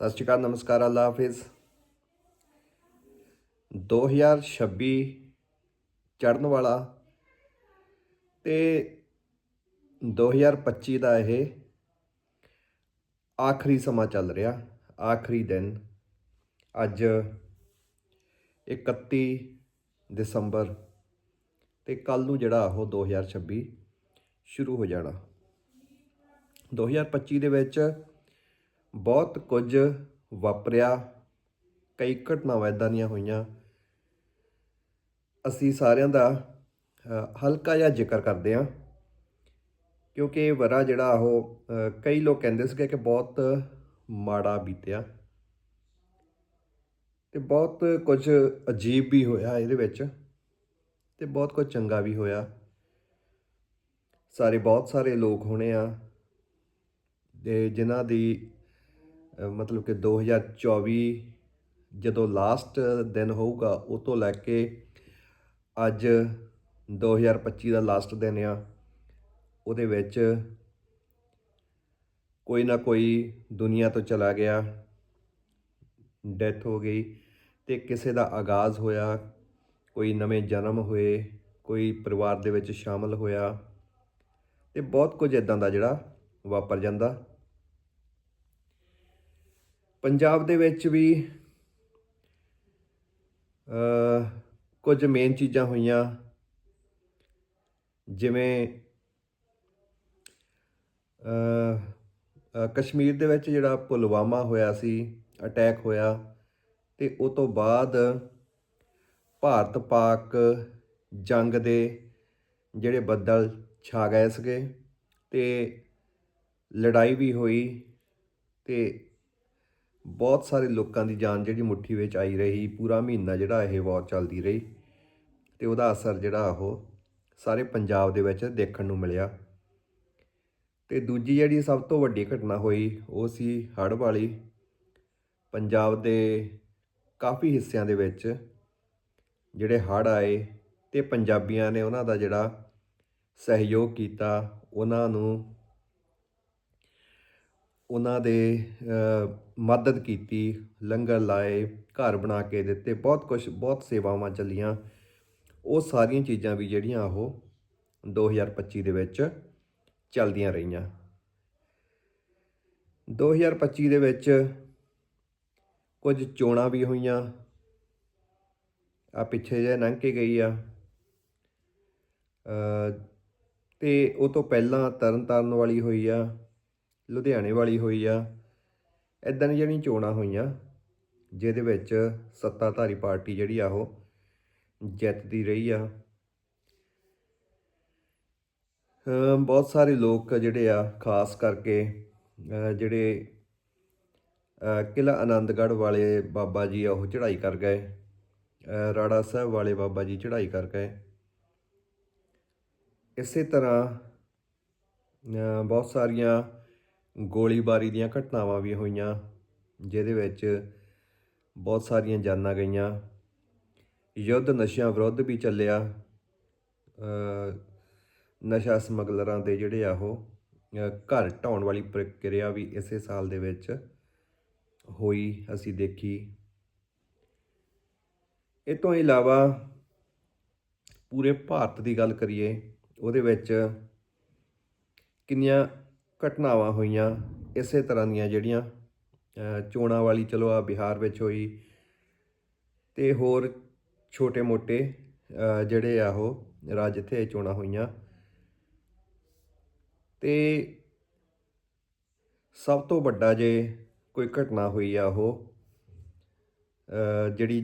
ਸਤਿ ਸ਼੍ਰੀ ਅਕਾਲ, ਨਮਸਕਾਰ, ਅੱਲਾ ਹਾਫਿਜ਼। 2026 ਚੜਨ ਵਾਲਾ ਤੇ 2025 ਦਾ ਇਹ ਆਖਰੀ ਸਮਾਂ ਚੱਲ ਰਿਹਾ, ਆਖਰੀ ਦਿਨ। ਅੱਜ 31 ਦਸੰਬਰ ਤੇ ਕੱਲ ਨੂੰ ਜਿਹੜਾ ਉਹ 2026 ਸ਼ੁਰੂ ਹੋ ਜਾਣਾ। 2025 ਦੇ ਵਿੱਚ ਬਹੁਤ ਕੁਝ ਵਾਪਰਿਆ, ਕਈ ਘਟਨਾਵਾਂ ਇਦਾਂ ਦੀਆਂ ਹੋਈਆਂ। ਅਸੀਂ ਸਾਰਿਆਂ ਦਾ ਹਲਕਾ ਜਿਹਾ ਜ਼ਿਕਰ ਕਰਦੇ ਹਾਂ, ਕਿਉਂਕਿ ਇਹ ਵਰਾ ਜਿਹੜਾ ਉਹ ਕਈ ਲੋਕ ਕਹਿੰਦੇ ਸੀਗੇ ਕਿ ਬਹੁਤ ਮਾੜਾ ਬੀਤਿਆ। ਤੇ ਬਹੁਤ ਕੁਝ ਅਜੀਬ ਵੀ ਹੋਇਆ ਇਹਦੇ ਵਿੱਚ, ਤੇ ਬਹੁਤ ਕੁਝ ਚੰਗਾ ਵੀ ਹੋਇਆ। ਸਾਰੇ, ਬਹੁਤ ਸਾਰੇ ਲੋਕ ਹੋਣੇ ਆ, ਤੇ ਜਿਨ੍ਹਾਂ ਦੀ ਮਤਲਬ ਕਿ 2024 ਜਦੋਂ ਲਾਸਟ ਦਿਨ ਹੋਊਗਾ, ਉਹ ਤੋਂ ਲੈ ਕੇ ਅੱਜ 2025 ਦਾ ਲਾਸਟ ਦਿਨ ਆ। ਉਹਦੇ ਵਿੱਚ ਕੋਈ ਨਾ ਕੋਈ ਦੁਨੀਆ ਤੋਂ ਚਲਾ ਗਿਆ। ਡੈਥ ਹੋ ਗਈ ਤੇ ਕਿਸੇ ਦਾ ਆਗਾਜ਼ ਹੋਇਆ, ਕੋਈ ਨਵੇਂ ਜਨਮ ਹੋਏ, ਕੋਈ ਪਰਿਵਾਰ ਦੇ ਵਿੱਚ ਸ਼ਾਮਲ ਹੋਇਆ। ਤੇ ਬਹੁਤ ਕੁਝ ਇਦਾਂ ਦਾ ਜਿਹੜਾ ਵਾਪਰ ਜਾਂਦਾ। ਪੰਜਾਬ ਦੇ ਵਿੱਚ ਵੀ ਕੁਝ ਮੇਨ ਚੀਜ਼ਾਂ ਹੋਈਆਂ। ਜਿਵੇਂ ਕਸ਼ਮੀਰ ਦੇ ਵਿੱਚ ਜਿਹੜਾ ਪੁਲਵਾਮਾ ਹੋਇਆ ਸੀ ਅਟੈਕ ਹੋਇਆ ਤੇ ਉਹ ਤੋਂ ਬਾਅਦ ਭਾਰਤ ਪਾਕ ਜੰਗ ਦੇ ਜਿਹੜੇ ਬੱਦਲ ਛਾ ਗਏ ਸੀਗੇ ਤੇ ਲੜਾਈ ਵੀ ਹੋਈ ਤੇ ਬਹੁਤ ਸਾਰੇ ਲੋਕਾਂ ਦੀ ਜਾਨ ਜਿਹੜੀ ਮੁੱਠੀ ਵਿੱਚ ਆਈ ਰਹੀ, ਪੂਰਾ ਮਹੀਨਾ ਜਿਹੜਾ ਇਹ ਵਾਰ ਚੱਲਦੀ ਰਹੀ ਤੇ ਉਹਦਾ ਅਸਰ ਜਿਹੜਾ ਉਹ ਸਾਰੇ ਪੰਜਾਬ ਦੇ ਵਿੱਚ ਦੇਖਣ ਨੂੰ ਮਿਲਿਆ। ਤੇ ਦੂਜੀ ਜਿਹੜੀ ਸਭ ਤੋਂ ਵੱਡੀ ਘਟਨਾ ਹੋਈ, ਉਹ ਸੀ ਹੜ੍ਹ ਵਾਲੀ ਪੰਜਾਬ ਦੇ ਕਾਫੀ ਹਿੱਸਿਆਂ ਦੇ ਵਿੱਚ ਜਿਹੜੇ ਹੜ੍ਹ ਆਏ ਤੇ ਪੰਜਾਬੀਆਂ ਨੇ ਉਹਨਾਂ ਦਾ ਜਿਹੜਾ ਸਹਿਯੋਗ ਕੀਤਾ, ਉਹਨਾਂ ਨੂੰ ਉਹਨਾਂ ਦੇ ਮਦਦ ਕੀਤੀ ਲੰਗਰ ਲਾਏ ਘਰ ਬਣਾ ਕੇ ਦਿੱਤੇ ਬਹੁਤ ਕੁਝ ਬਹੁਤ ਸੇਵਾਵਾਂ ਚੱਲੀਆਂ। ਉਹ ਸਾਰੀਆਂ ਚੀਜ਼ਾਂ ਵੀ ਜਿਹੜੀਆਂ ਉਹ 2025 ਦੇ ਵਿੱਚ ਚੱਲਦੀਆਂ ਰਹੀਆਂ। 2025 ਦੇ ਵਿੱਚ ਕੁਝ ਚੋਣਾਂ ਵੀ ਹੋਈਆਂ। ਆ ਪਿੱਛੇ ਜੇ ਲੰਘ ਕੇ ਗਈ ਆ। ਅ, ਤੇ ਉਹ ਤੋਂ ਪਹਿਲਾਂ ਤਰਨਤਾਰਨ ਵਾਲੀ ਹੋਈ ਆ। ਲੁਧਿਆਣੇ ਵਾਲੀ ਹੋਈ ਆ। ਇਦਾਂ ਦੀਆਂ ਜਿਹੜੀਆਂ ਚੋਣਾਂ ਹੋਈਆਂ ਜਿਹਦੇ ਵਿੱਚ ਸੱਤਾਧਾਰੀ ਪਾਰਟੀ ਜਿਹੜੀ ਆ ਉਹ ਜਿੱਤਦੀ ਰਹੀ ਆ। ਬਹੁਤ ਸਾਰੇ ਲੋਕ ਜਿਹੜੇ ਆ ਖਾਸ ਕਰਕੇ ਜਿਹੜੇ ਅ, ਕਿਲ੍ਹਾ ਆਨੰਦਗੜ੍ਹ ਵਾਲੇ ਬਾਬਾ ਜੀ ਆ ਉਹ ਚੜ੍ਹਾਈ ਕਰ ਗਏ। ਰਾੜਾ ਸਾਹਿਬ ਵਾਲੇ ਬਾਬਾ ਜੀ ਚੜ੍ਹਾਈ ਕਰ ਗਏ। ਇਸੇ ਤਰ੍ਹਾਂ ਬਹੁਤ ਸਾਰੀਆਂ ਗੋਲੀਬਾਰੀ ਦੀਆਂ ਘਟਨਾਵਾਂ ਵੀ ਹੋਈਆਂ, ਜਿਹਦੇ ਵਿੱਚ ਬਹੁਤ ਸਾਰੀਆਂ ਜਾਨਾਂ ਗਈਆਂ। ਯੁੱਧ ਨਸ਼ਿਆਂ ਵਿਰੁੱਧ ਵੀ ਚੱਲਿਆ। ਨਸ਼ਾ ਸਮਗਲਰਾਂ ਦੇ ਜਿਹੜੇ ਆ ਉਹ ਘਰ ਢਾਉਣ ਵਾਲੀ ਪ੍ਰਕਿਰਿਆ ਵੀ ਇਸੇ ਸਾਲ ਦੇ ਵਿੱਚ ਹੋਈ, ਅਸੀਂ ਦੇਖੀ। ਇਹ ਤੋਂ ਇਲਾਵਾ ਪੂਰੇ ਭਾਰਤ ਦੀ ਗੱਲ ਕਰੀਏ, ਉਹਦੇ ਵਿੱਚ ਕਿੰਨੀਆਂ ਘਟਨਾਵਾਂ ਹੋਈਆਂ ਇਸੇ ਤਰ੍ਹਾਂ ਦੀਆਂ ਜਿਹੜੀਆਂ ਚੋਣਾਂ ਵਾਲੀ, ਚਲੋ ਆ ਬਿਹਾਰ ਵਿੱਚ ਹੋਈ ਤੇ ਹੋਰ ਛੋਟੇ-ਮੋਟੇ ਜਿਹੜੇ ਆ ਉਹ ਰਾਜ ਜਿੱਥੇ ਚੋਣਾਂ ਹੋਈਆਂ। ਤੇ ਸਭ ਤੋਂ ਵੱਡਾ ਜੇ ਕੋਈ ਘਟਨਾ ਹੋਈ ਆ ਉਹ ਜਿਹੜੀ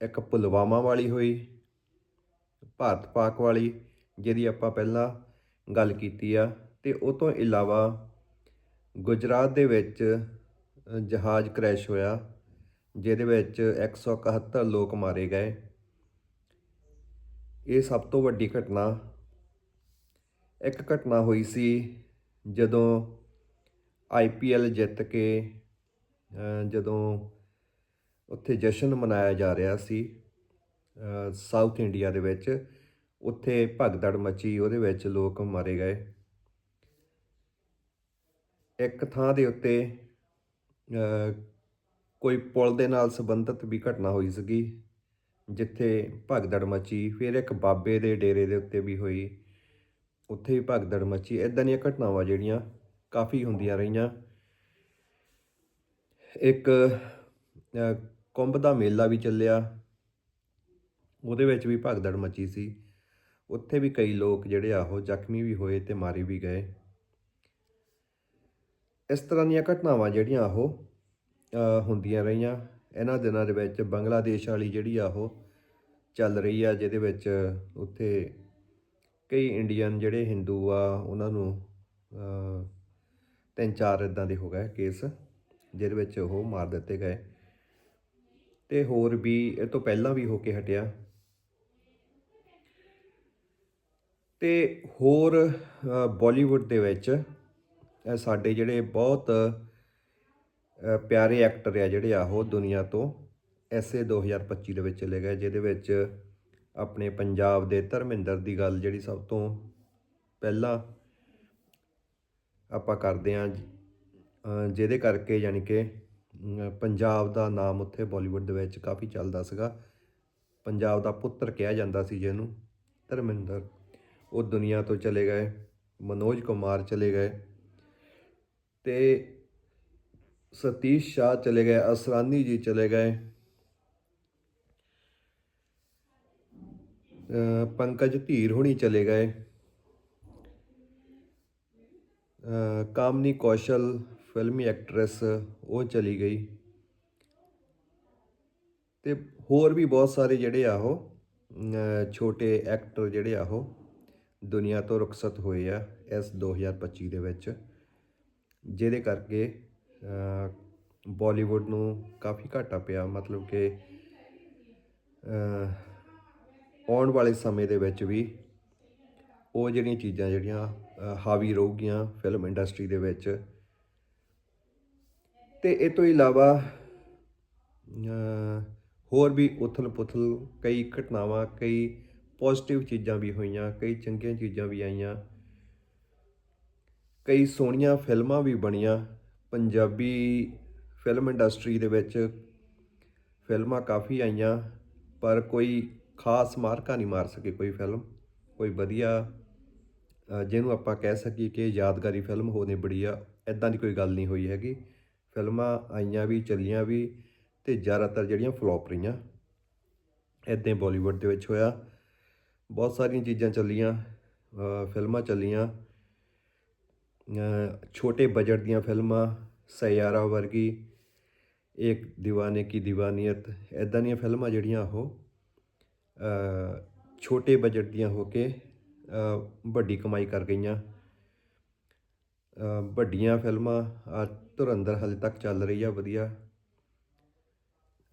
ਇੱਕ ਪੁਲਵਾਮਾ ਵਾਲੀ ਹੋਈ, ਭਾਰਤ ਪਾਕ ਵਾਲੀ, ਜਿਹਦੀ ਆਪਾਂ ਪਹਿਲਾਂ ਗੱਲ ਕੀਤੀ ਆ। ਤੇ ਉਹ ਤੋਂ ਇਲਾਵਾ ਗੁਜਰਾਤ ਦੇ ਵਿੱਚ ਜਹਾਜ਼ ਕ੍ਰੈਸ਼ ਹੋਇਆ, ਜਿਹਦੇ ਵਿੱਚ 171 ਲੋਕ ਮਾਰੇ ਗਏ। ਇਹ ਸਭ ਤੋਂ ਵੱਡੀ ਘਟਨਾ, ਇੱਕ ਘਟਨਾ ਹੋਈ ਸੀ ਜਦੋਂ ਆਈਪੀਐਲ ਜਿੱਤ ਕੇ ਜਦੋਂ ਉੱਥੇ ਜਸ਼ਨ ਮਨਾਇਆ ਜਾ ਰਿਹਾ ਸੀ ਸਾਊਥ ਇੰਡੀਆ ਦੇ ਵਿੱਚ, ਉੱਥੇ ਭਗਦੜ ਮਚੀ, ਉਹਦੇ ਵਿੱਚ ਲੋਕ ਮਾਰੇ ਗਏ। ਇੱਕ ਥਾਂ ਦੇ ਉੱਤੇ ਕੋਈ ਪੁਲ ਦੇ ਨਾਲ ਸੰਬੰਧਿਤ ਵੀ ਘਟਨਾ ਹੋਈ ਸੀਗੀ, ਜਿੱਥੇ ਭਗਦੜ ਮਚੀ, ਫਿਰ ਇੱਕ ਬਾਬੇ ਦੇ ਡੇਰੇ ਦੇ ਉੱਤੇ ਵੀ ਹੋਈ। ਉੱਥੇ ਵੀ ਭਗਦੜ ਮਚੀ ਇਦਾਂ ਦੀਆਂ ਘਟਨਾਵਾਂ ਜਿਹੜੀਆਂ ਕਾਫੀ ਹੁੰਦੀਆਂ ਰਹੀਆਂ। ਇੱਕ ਕੁੰਭ ਦਾ ਮੇਲਾ ਵੀ ਚੱਲਿਆ। ਉਹਦੇ ਵਿੱਚ ਵੀ ਭਗਦੜ ਮਚੀ ਸੀ। ਉੱਥੇ ਵੀ ਕਈ ਲੋਕ ਜਿਹੜੇ ਆ ਉਹ ਜ਼ਖਮੀ ਵੀ ਹੋਏ ਤੇ ਮਾਰੇ ਵੀ ਗਏ। ਇਸ ਤਰ੍ਹਾਂ ਦੀਆਂ ਘਟਨਾਵਾਂ ਜਿਹੜੀਆਂ ਉਹ ਹੁੰਦੀਆਂ ਰਹੀਆਂ। ਇਹਨਾਂ ਦਿਨਾਂ ਦੇ ਵਿੱਚ ਬੰਗਲਾਦੇਸ਼ ਵਾਲੀ ਜਿਹੜੀ ਆ ਉਹ ਚੱਲ ਰਹੀ ਆ ਜਿਹਦੇ ਵਿੱਚ ਉੱਥੇ ਕਈ ਇੰਡੀਅਨ ਜਿਹੜੇ ਹਿੰਦੂ ਆ ਉਹਨਾਂ ਨੂੰ ਤਿੰਨ ਚਾਰ ਇਦਾਂ ਦੇ ਹੋ ਗਏ ਕੇਸ ਜਿਹਦੇ ਵਿੱਚ ਉਹ ਮਾਰ ਦਿੱਤੇ ਗਏ। ਤੇ ਹੋਰ ਵੀ ਇਹ ਤੋਂ ਪਹਿਲਾਂ ਵੀ ਹੋ ਕੇ ਹਟਿਆ। ਤੇ ਹੋਰ ਅ, ਬਾਲੀਵੁੱਡ ਦੇ ਵਿੱਚ ਸਾਡੇ ਜਿਹੜੇ ਬਹੁਤ ਪਿਆਰੇ ਐਕਟਰ ਆ ਜਿਹੜੇ ਆ, ਉਹ ਦੁਨੀਆ ਤੋਂ ਐਸੇ 2025 ਦੇ ਵਿੱਚ ਚਲੇ ਗਏ, ਜਿਹਦੇ ਵਿੱਚ ਆਪਣੇ ਪੰਜਾਬ ਦੇ ਧਰਮਿੰਦਰ ਦੀ ਗੱਲ ਜਿਹੜੀ ਸਭ ਤੋਂ ਪਹਿਲਾਂ ਆਪਾਂ ਕਰਦੇ ਆ ਜਿਹਦੇ ਕਰਕੇ ਯਾਨੀ ਕਿ ਪੰਜਾਬ ਦਾ ਨਾਮ ਉੱਥੇ ਬਾਲੀਵੁੱਡ ਦੇ ਵਿੱਚ ਕਾਫੀ ਚੱਲਦਾ ਸੀਗਾ। ਪੰਜਾਬ ਦਾ ਪੁੱਤਰ ਕਿਹਾ ਜਾਂਦਾ ਸੀ ਜਿਹਨੂੰ ਧਰਮਿੰਦਰ। ਉਹ ਦੁਨੀਆ ਤੋਂ ਚਲੇ ਗਏ, ਮਨੋਜ ਕੁਮਾਰ ਚਲੇ ਗਏ। ਤੇ ਸਤੀਸ਼ ਸ਼ਾਹ ਚਲੇ ਗਏ, ਅਸਰਾਨੀ ਜੀ ਚਲੇ ਗਏ। ਪੰਕਜ ਧੀਰ ਹੁਣੀ ਚਲੇ ਗਏ। ਕਾਮਨੀ ਕੌਸ਼ਲ, ਫਿਲਮੀ ਐਕਟਰੈਸ ਉਹ ਚਲੀ ਗਈ। ਤੇ ਹੋਰ ਵੀ ਬਹੁਤ ਸਾਰੇ ਜਿਹੜੇ ਆ ਉਹ ਛੋਟੇ ਐਕਟਰ ਜਿਹੜੇ ਆ ਉਹ ਦੁਨੀਆ ਤੋਂ ਰੁਖਸਤ ਹੋਏ ਆ ਇਸ 2025 ਦੇ ਵਿੱਚ। ਜਿਹਦੇ ਕਰਕੇ ਅ, ਬਾਲੀਵੁੱਡ ਨੂੰ ਕਾਫੀ ਘਾਟਾ ਪਿਆ। ਮਤਲਬ ਕਿ ਆਉਣ ਵਾਲੇ ਸਮੇਂ ਦੇ ਵਿੱਚ ਵੀ ਉਹ ਜਿਹੜੀਆਂ ਚੀਜ਼ਾਂ ਜਿਹੜੀਆਂ ਹਾਵੀ ਰਹੂਗੀਆਂ ਫਿਲਮ ਇੰਡਸਟਰੀ ਦੇ ਵਿੱਚ। ਤੇ ਇਹ ਤੋਂ ਇਲਾਵਾ ਹੋਰ ਵੀ ਉਥਲ ਪੁਥਲ ਕਈ ਘਟਨਾਵਾਂ ਕਈ ਪੋਜ਼ਿਟਿਵ ਚੀਜ਼ਾਂ ਵੀ ਹੋਈਆਂ ਕਈ ਚੰਗੀਆਂ ਚੀਜ਼ਾਂ ਵੀ ਆਈਆਂ। ਕਈ ਸੋਹਣੀਆਂ ਫਿਲਮਾਂ ਵੀ ਬਣੀਆਂ। ਪੰਜਾਬੀ ਫਿਲਮ ਇੰਡਸਟਰੀ ਦੇ ਵਿੱਚ ਫਿਲਮਾਂ ਕਾਫੀ ਆਈਆਂ, ਪਰ ਕੋਈ ਖਾਸ ਮਾਰਕਾ ਨਹੀਂ ਮਾਰ ਸਕੇ ਕੋਈ ਫਿਲਮ ਕੋਈ ਵਧੀਆ ਜਿਹਨੂੰ ਆਪਾਂ ਕਹਿ ਸਕੀਏ ਕਿ ਯਾਦਗਾਰੀ ਫਿਲਮ ਹੋਣੀ ਬੜੀ ਆ ਐਦਾਂ ਦੀ ਕੋਈ ਗੱਲ ਨਹੀਂ ਹੋਈ ਹੈਗੀ। ਫਿਲਮਾਂ ਆਈਆਂ ਵੀ, ਚੱਲੀਆਂ ਵੀ ਤੇ ਜ਼ਿਆਦਾਤਰ ਜਿਹੜੀਆਂ ਫਲॉप ਰਹੀਆਂ। ਐਦਾਂ ਹੀ ਬਾਲੀਵੁੱਡ ਦੇ ਵਿੱਚ ਹੋਇਆ। ਬਹੁਤ ਸਾਰੀਆਂ ਚੀਜ਼ਾਂ ਚੱਲੀਆਂ ਫਿਲਮਾਂ ਚੱਲੀਆਂ। ਛੋਟੇ ਬਜਟ ਦੀਆਂ ਫਿਲਮਾਂ ਸਿਆਰਾ ਵਰਗੀ, ਇੱਕ دیਵਾਨੇ ਕੀ دیਵਾਨੀਅਤ ਇਦਾਂ ਦੀਆਂ ਫਿਲਮਾਂ ਜਿਹੜੀਆਂ ਉਹ ਛੋਟੇ ਬਜਟ ਦੀਆਂ ਹੋ ਕੇ ਵੱਡੀ ਕਮਾਈ ਕਰ ਗਈਆਂ। ਵੱਡੀਆਂ ਫਿਲਮਾਂ ਧੁਰੰਦਰ ਹਲੇ ਤੱਕ ਚੱਲ ਰਹੀ ਆ, ਵਧੀਆ।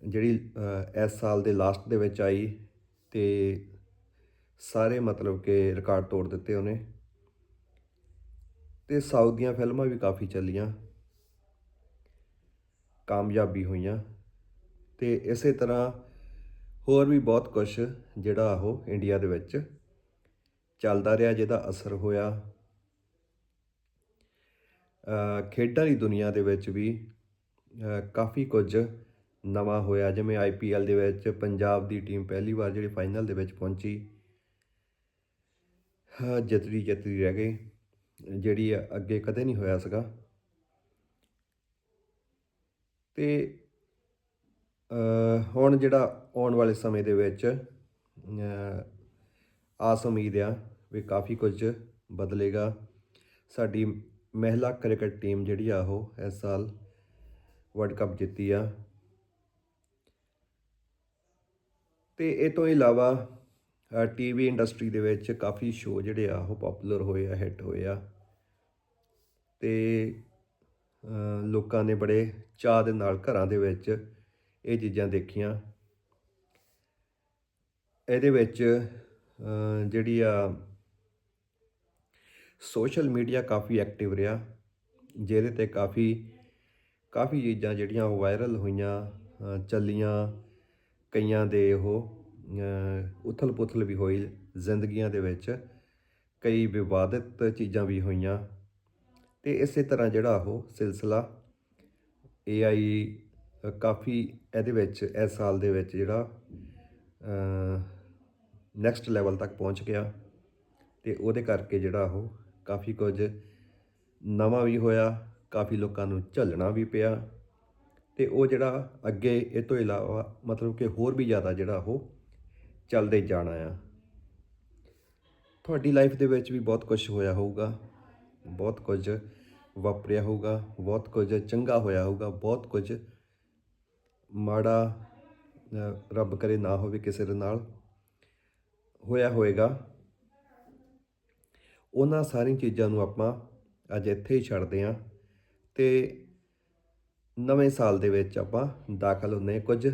ਜਿਹੜੀ ਇਸ ਸਾਲ ਦੇ ਲਾਸਟ ਦੇ ਵਿੱਚ ਆਈ ਤੇ ਸਾਰੇ ਮਤਲਬ ਕਿ ਰਿਕਾਰਡ ਤੋੜ ਦਿੱਤੇ ਉਹਨੇ। ਤੇ ਸਾਊਥ ਦੀਆਂ ਫਿਲਮਾਂ ਵੀ ਕਾਫੀ ਚੱਲੀਆਂ ਕਾਮਯਾਬੀ ਹੋਈਆਂ ਤੇ ਇਸੇ ਤਰ੍ਹਾਂ ਹੋਰ ਵੀ ਬਹੁਤ ਕੁਝ ਜਿਹੜਾ ਉਹ ਇੰਡੀਆ ਦੇ ਵਿੱਚ ਚੱਲਦਾ ਰਿਹਾ ਜਿਹਦਾ ਅਸਰ ਹੋਇਆ। ਖੇਡਾਂ ਦੀ ਦੁਨੀਆ ਦੇ ਵਿੱਚ ਵੀ ਕਾਫੀ ਕੁਝ ਨਵਾਂ ਹੋਇਆ ਜਿਵੇਂ ਆਈਪੀਐਲ ਦੇ ਵਿੱਚ ਪੰਜਾਬ ਦੀ ਟੀਮ ਪਹਿਲੀ ਵਾਰ ਜਿਹੜੀ ਫਾਈਨਲ ਦੇ ਵਿੱਚ ਪਹੁੰਚੀ ਹਾਂ, ਜਿੱਤਦੀ ਜਿੱਤਦੀ ਰਹਿ ਗਈ। ਜਿਹੜੀ ਆ, ਅੱਗੇ ਕਦੇ ਨਹੀਂ ਹੋਇਆ ਸੀਗਾ। ਤੇ ਹੁਣ ਜਿਹੜਾ ਆਉਣ ਵਾਲੇ ਸਮੇਂ ਦੇ ਵਿੱਚ ਆਸ ਉਮੀਦ ਆ ਵੀ ਕਾਫੀ ਕੁਝ ਬਦਲੇਗਾ। ਸਾਡੀ ਮਹਿਲਾ ਕ੍ਰਿਕਟ ਟੀਮ ਜਿਹੜੀ ਆ ਉਹ ਇਸ ਸਾਲ ਵਰਲਡ ਕੱਪ ਜਿੱਤੀ ਆ। ਤੇ ਇਹ ਤੋਂ ਇਲਾਵਾ ਟੀਵੀ ਇੰਡਸਟਰੀ ਦੇ ਵਿੱਚ ਕਾਫੀ ਸ਼ੋਅ ਜਿਹੜੇ ਆ ਉਹ ਪਪੂਲਰ ਹੋਏ ਆ ਹਿੱਟ ਹੋਏ ਆ। ਤੇ ਲੋਕਾਂ ਨੇ ਬੜੇ ਚਾਅ ਦੇ ਨਾਲ ਘਰਾਂ ਦੇ ਵਿੱਚ ਇਹ ਚੀਜ਼ਾਂ ਦੇਖੀਆਂ। ਇਹਦੇ ਵਿੱਚ ਜਿਹੜੀ ਆ ਸੋਸ਼ਲ ਮੀਡੀਆ ਕਾਫੀ ਐਕਟਿਵ ਰਿਹਾ, ਜਿਹਦੇ ਤੇ ਕਾਫੀ ਕਾਫੀ ਚੀਜ਼ਾਂ ਜਿਹੜੀਆਂ ਉਹ ਵਾਇਰਲ ਹੋਈਆਂ ਚੱਲੀਆਂ, ਕਈਆਂ ਦੇ ਉਹ ਉਥਲ ਪੁਥਲ ਵੀ ਹੋਈ ਜ਼ਿੰਦਗੀਆਂ ਦੇ ਵਿੱਚ, ਕਈ ਵਿਵਾਦਿਤ ਚੀਜ਼ਾਂ ਵੀ ਹੋਈਆਂ। ਤੇ ਇਸੇ ਤਰ੍ਹਾਂ ਜਿਹੜਾ ਉਹ ਸਿਲਸਿਲਾ AI ਅ, ਕਾਫੀ ਇਹਦੇ ਵਿੱਚ ਇਸ ਸਾਲ ਦੇ ਵਿੱਚ ਜਿਹੜਾ ਨੈਕਸਟ ਲੈਵਲ ਤੱਕ ਪਹੁੰਚ ਗਿਆ ਤੇ ਉਹਦੇ ਕਰਕੇ ਜਿਹੜਾ ਉਹ ਕਾਫੀ ਕੁਝ ਨਵਾਂ ਵੀ ਹੋਇਆ ਕਾਫੀ ਲੋਕਾਂ ਨੂੰ ਝੱਲਣਾ ਵੀ ਪਿਆ ਤੇ ਉਹ ਜਿਹੜਾ ਅੱਗੇ ਇਹ ਤੋਂ ਇਲਾਵਾ ਮਤਲਬ ਕਿ ਹੋਰ ਵੀ ਜ਼ਿਆਦਾ ਜਿਹੜਾ ਉਹ ਚੱਲਦੇ ਜਾਣਾ ਆ। ਤੁਹਾਡੀ ਲਾਈਫ ਦੇ ਵਿੱਚ ਵੀ ਬਹੁਤ ਕੁਝ ਹੋਇਆ ਹੋਊਗਾ। ਬਹੁਤ ਕੁਝ ਵਾਪਰਿਆ ਹੋਊਗਾ, ਬਹੁਤ ਕੁਝ ਚੰਗਾ ਹੋਇਆ ਹੋਊਗਾ, ਬਹੁਤ ਕੁਝ ਮਾੜਾ ਰੱਬ ਕਰੇ ਨਾ ਹੋਵੇ ਕਿਸੇ ਦੇ ਨਾਲ ਹੋਇਆ ਹੋਏਗਾ। ਉਹਨਾਂ ਸਾਰੀਆਂ ਚੀਜ਼ਾਂ ਨੂੰ ਆਪਾਂ ਅੱਜ ਇੱਥੇ ਹੀ ਛੱਡਦੇ ਹਾਂ ਤੇ ਨਵੇਂ ਸਾਲ ਦੇ ਵਿੱਚ ਆਪਾਂ ਦਾਖਲ ਹੁੰਦੇ ਕੁਝ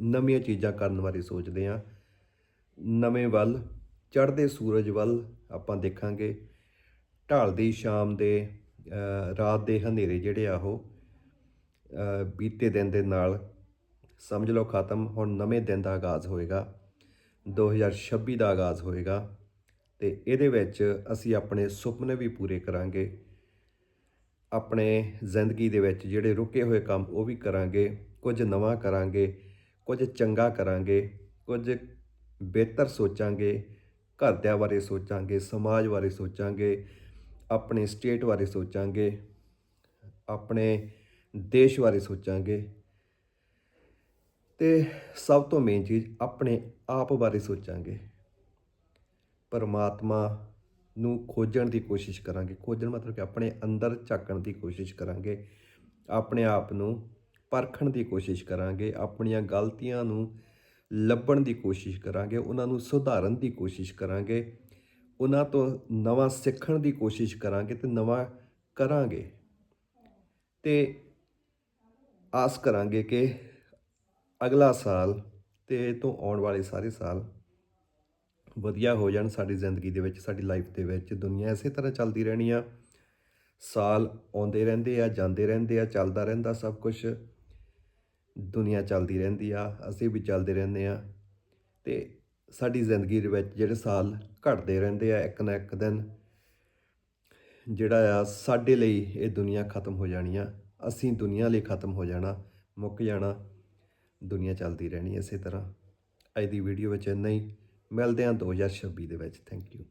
ਨਵੀਆਂ ਚੀਜ਼ਾਂ ਕਰਨ ਬਾਰੇ ਸੋਚਦੇ ਹਾਂ। ਨਵੇਂ ਵੱਲ, ਚੜ੍ਹਦੇ ਸੂਰਜ ਵੱਲ ਆਪਾਂ ਦੇਖਾਂਗੇ। ਢਲਦੀ ਸ਼ਾਮ ਦੇ ਰਾਤ ਦੇ ਹਨੇਰੇ ਜਿਹੜੇ ਆ ਉਹ ਬੀਤੇ ਦਿਨ ਦੇ ਨਾਲ, ਸਮਝ ਲਓ ਖਤਮ, ਹੁਣ ਨਵੇਂ ਦਿਨ ਦਾ ਆਗਾਜ਼ ਹੋਏਗਾ 2026 ਦਾ ਆਗਾਜ਼ ਹੋਏਗਾ, ਤੇ ਇਹਦੇ ਵਿੱਚ ਅਸੀਂ ਆਪਣੇ ਸੁਪਨੇ ਵੀ ਪੂਰੇ ਕਰਾਂਗੇ, ਆਪਣੇ ਜ਼ਿੰਦਗੀ ਦੇ ਵਿੱਚ ਜਿਹੜੇ ਰੁਕੇ ਹੋਏ ਕੰਮ ਉਹ ਵੀ ਕਰਾਂਗੇ, ਕੁਝ ਨਵਾਂ ਕਰਾਂਗੇ, ਕੁਝ ਚੰਗਾ ਕਰਾਂਗੇ, ਕੁਝ ਬਿਹਤਰ ਸੋਚਾਂਗੇ, ਘਰਦਿਆਂ ਬਾਰੇ ਸੋਚਾਂਗੇ, ਸਮਾਜ ਬਾਰੇ ਸੋਚਾਂਗੇ ਆਪਣੇ ਸਟੇਟ ਬਾਰੇ ਸੋਚਾਂਗੇ, ਆਪਣੇ ਦੇਸ਼ ਬਾਰੇ ਸੋਚਾਂਗੇ ਤੇ ਸਭ ਤੋਂ ਮੇਨ ਚੀਜ਼ ਆਪਣੇ ਆਪ ਬਾਰੇ ਸੋਚਾਂਗੇ। ਪਰਮਾਤਮਾ ਨੂੰ ਖੋਜਣ ਦੀ ਕੋਸ਼ਿਸ਼ ਕਰਾਂਗੇ। ਖੋਜਣ ਮਤਲਬ ਕਿ ਆਪਣੇ ਅੰਦਰ ਝਾਕਣ ਦੀ ਕੋਸ਼ਿਸ਼ ਕਰਾਂਗੇ। ਆਪਣੇ ਆਪ ਨੂੰ ਪਰਖਣ ਦੀ ਕੋਸ਼ਿਸ਼ ਕਰਾਂਗੇ। ਆਪਣੀਆਂ ਗਲਤੀਆਂ ਨੂੰ ਲੱਭਣ ਦੀ ਕੋਸ਼ਿਸ਼ ਕਰਾਂਗੇ। ਉਹਨਾਂ ਨੂੰ ਸੁਧਾਰਨ ਦੀ ਕੋਸ਼ਿਸ਼ ਕਰਾਂਗੇ। ਉਹਨਾਂ ਤੋਂ ਨਵਾਂ ਸਿੱਖਣ ਦੀ ਕੋਸ਼ਿਸ਼ ਕਰਾਂਗੇ ਤੇ ਨਵਾਂ ਕਰਾਂਗੇ। ਤੇ ਆਸ ਕਰਾਂਗੇ ਕਿ ਅਗਲਾ ਸਾਲ ਤੇ ਇਹ ਤੋਂ ਆਉਣ ਵਾਲੇ ਸਾਰੇ ਸਾਲ ਵਧੀਆ ਹੋ ਜਾਣ, ਸਾਡੀ ਜ਼ਿੰਦਗੀ ਦੇ ਵਿੱਚ, ਸਾਡੀ ਲਾਈਫ ਦੇ ਵਿੱਚ ਦੁਨੀਆ ਇਸੇ ਤਰ੍ਹਾਂ ਚੱਲਦੀ ਰਹਿਣੀ ਆ। ਸਾਲ ਆਉਂਦੇ ਰਹਿੰਦੇ ਆ, ਜਾਂਦੇ ਰਹਿੰਦੇ ਆ, ਚੱਲਦਾ ਰਹਿੰਦਾ ਸਭ ਕੁਝ ਦੁਨੀਆ ਚੱਲਦੀ ਰਹਿੰਦੀ ਆ, ਅਸੀਂ ਵੀ ਚੱਲਦੇ ਰਹਿੰਦੇ ਆ। ਤੇ ਸਾਡੀ ਜ਼ਿੰਦਗੀ ਦੇ ਵਿੱਚ ਜਿਹੜੇ ਸਾਲ ਘਟਦੇ ਰਹਿੰਦੇ ਆ, ਇੱਕ ਨਾ ਇੱਕ ਦਿਨ ਜਿਹੜਾ ਆ, ਸਾਡੇ ਲਈ ਇਹ ਦੁਨੀਆ ਖਤਮ ਹੋ ਜਾਣੀ ਆ ਅਸੀਂ ਦੁਨੀਆ ਲਈ ਖਤਮ ਹੋ ਜਾਣਾ, ਮੁੱਕ ਜਾਣਾ, ਦੁਨੀਆ ਚੱਲਦੀ ਰਹਿਣੀ ਇਸੇ ਤਰ੍ਹਾਂ। ਅੱਜ ਦੀ ਵੀਡੀਓ ਵਿੱਚ ਇੰਨਾ ਹੀ। ਮਿਲਦੇ ਹਾਂ 2026 ਦੇ ਵਿੱਚ। Thank you